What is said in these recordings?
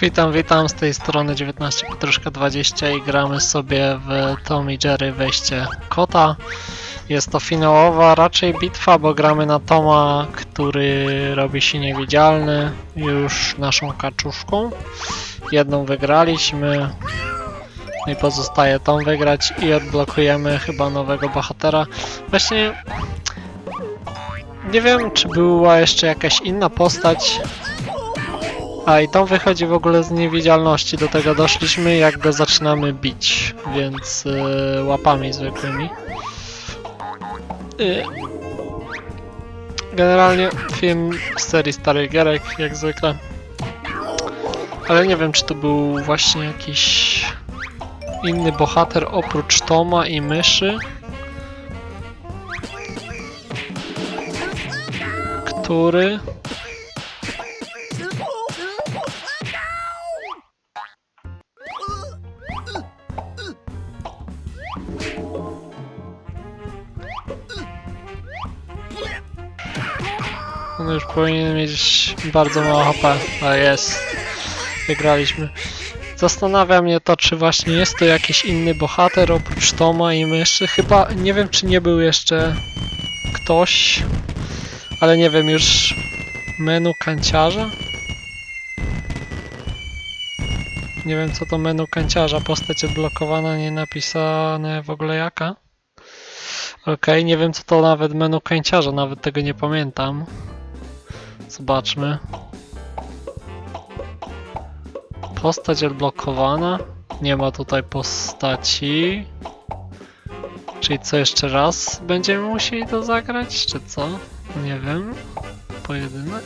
Witam, witam, z tej strony 19 Pietruszka 20 i gramy sobie w Tom i Jerry wejście kota. Jest to finałowa raczej bitwa, bo gramy na Toma, który robi się niewidzialny już naszą kaczuszką. Jedną wygraliśmy, no i pozostaje Tom wygrać i odblokujemy chyba nowego bohatera. Właśnie nie wiem, czy była jeszcze jakaś inna postać, a i to wychodzi w ogóle z niewidzialności. Do tego doszliśmy, jak go zaczynamy bić, więc y, łapami zwykłymi. Y, generalnie film z serii Starych Gierek, jak zwykle. Ale nie wiem, czy to był właśnie jakiś inny bohater oprócz Toma i myszy. Który On już powinien mieć bardzo mało HP, a jest. Wygraliśmy. Zastanawia mnie to, czy właśnie jest to jakiś inny bohater oprócz Toma i myszy. Chyba nie wiem, czy nie był jeszcze ktoś, ale nie wiem już menu kanciarza. Nie wiem, co to menu kanciarza. Postać odblokowana, nie napisane w ogóle jaka. Okej, nie wiem co to nawet menu kanciarza, nawet tego nie pamiętam. Zobaczmy. Postać odblokowana. Nie ma tutaj postaci. Czyli co jeszcze raz będziemy musieli to zagrać, czy co? Nie wiem. Pojedynek.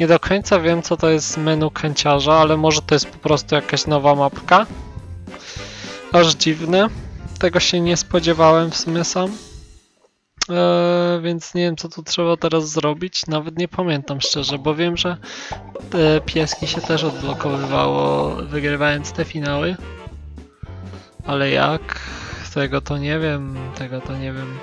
Nie do końca wiem co to jest menu kanciarza, ale może to jest po prostu jakaś nowa mapka. Aż dziwne. Tego się nie spodziewałem w sumie sam. Eee, więc nie wiem, co tu trzeba teraz zrobić. Nawet nie pamiętam szczerze, bo wiem, że te pieski się też odblokowywało, wygrywając te finały. Ale jak? Tego to nie wiem. Tego to nie wiem.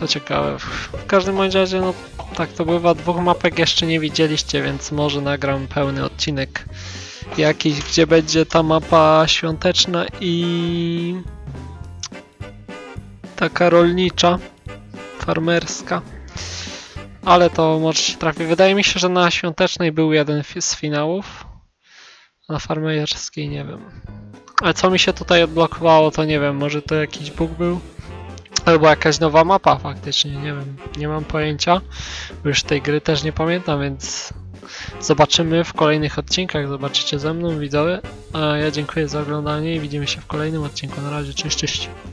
To ciekawe. W każdym bądź razie, no tak to bywa. Dwóch mapek jeszcze nie widzieliście, więc może nagram pełny odcinek jakiś, gdzie będzie ta mapa świąteczna i taka rolnicza, farmerska. Ale to może się trafi. Wydaje mi się, że na świątecznej był jeden z finałów. Na farmerskiej nie wiem. Ale co mi się tutaj odblokowało, to nie wiem. Może to jakiś bóg był? Albo jakaś nowa mapa faktycznie, nie wiem. Nie mam pojęcia. Już tej gry też nie pamiętam, więc Zobaczymy w kolejnych odcinkach, zobaczycie ze mną widzowie. A ja dziękuję za oglądanie i widzimy się w kolejnym odcinku. Na razie, cześć, cześć.